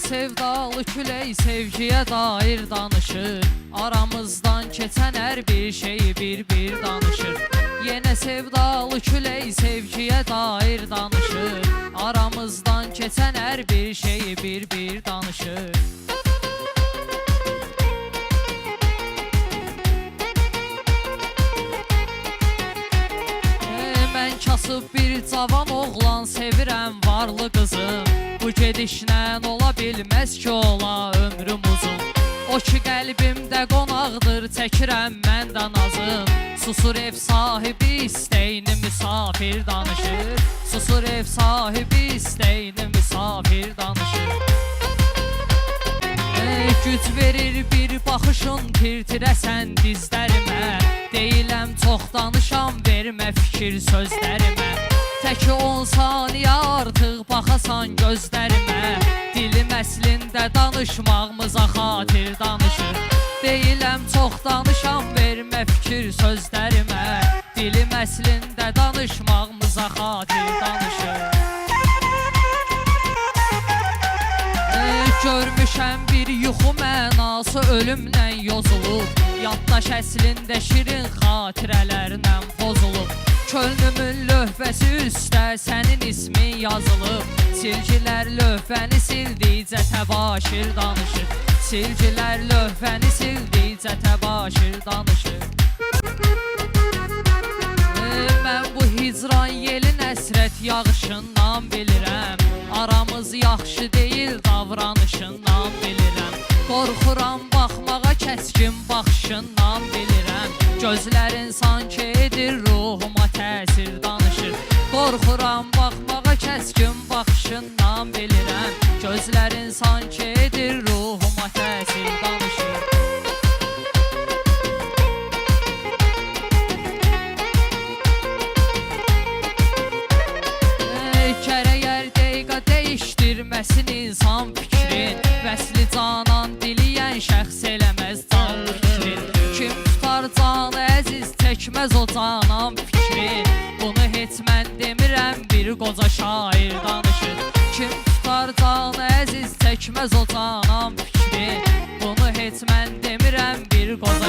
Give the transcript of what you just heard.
sevdalı küley sevgiye dair danışır. Aramızdan keçen her bir şeyi bir bir danışır. Yine sevdalı küley sevgiye dair danışır. Aramızdan keçen her bir şeyi bir bir danışır kasıb bir cavan oğlan sevirəm varlı qızım Bu gedişlə ola bilməz ki ola ömrüm uzun. O ki qəlbimdə qonaqdır çəkirəm məndən azım Susur ev sahibi istəyini misafir danışır. Susur ev sahibi istəyini misafir danışır. Güc verir bir baxışın tirtirəsən dizlərimə Deyiləm çox danışam vermə fikir sözlərimə. Tək 10 saniyə artıq baxasan gözlərimə. Dilim əslində danışmağımıza xatir danışır Deyiləm çox danışam vermə fikir sözlərimə. Dilim əslində danışmağımıza xatir danışır Görmüşəm bir yuxu mənası ölümlə yozulub Yaddaş əslində şirin xatirələrlə pozulub Könlümün lövhəsi üstə sənin ismin yazılıb Silgilər lövhəni sildikcə təbaşir danışır. Silgilər lövhəni sildikcə təbaşir danışır. Mən bu hicran yelin əsrət yağışından bilirəm Aramız yaxşı deyil davranışından bilirəm. Qorxuram baxmağa kəskin baxışından bilirəm. Gözlərin sanki edir ruhuma təsir danışır. Qorxuram baxmağa kəskin baxışından bilirəm. Gözlərin sanki edir ruhuma şəxs eləməz can fikrin Kim tutar canı əziz çəkməz o canan fikrin Bunu heç mən demirəm bir qoca şair danışır. Kim tutar canı əziz çəkməz o canan fikrin Bunu heç mən demirəm bir qoca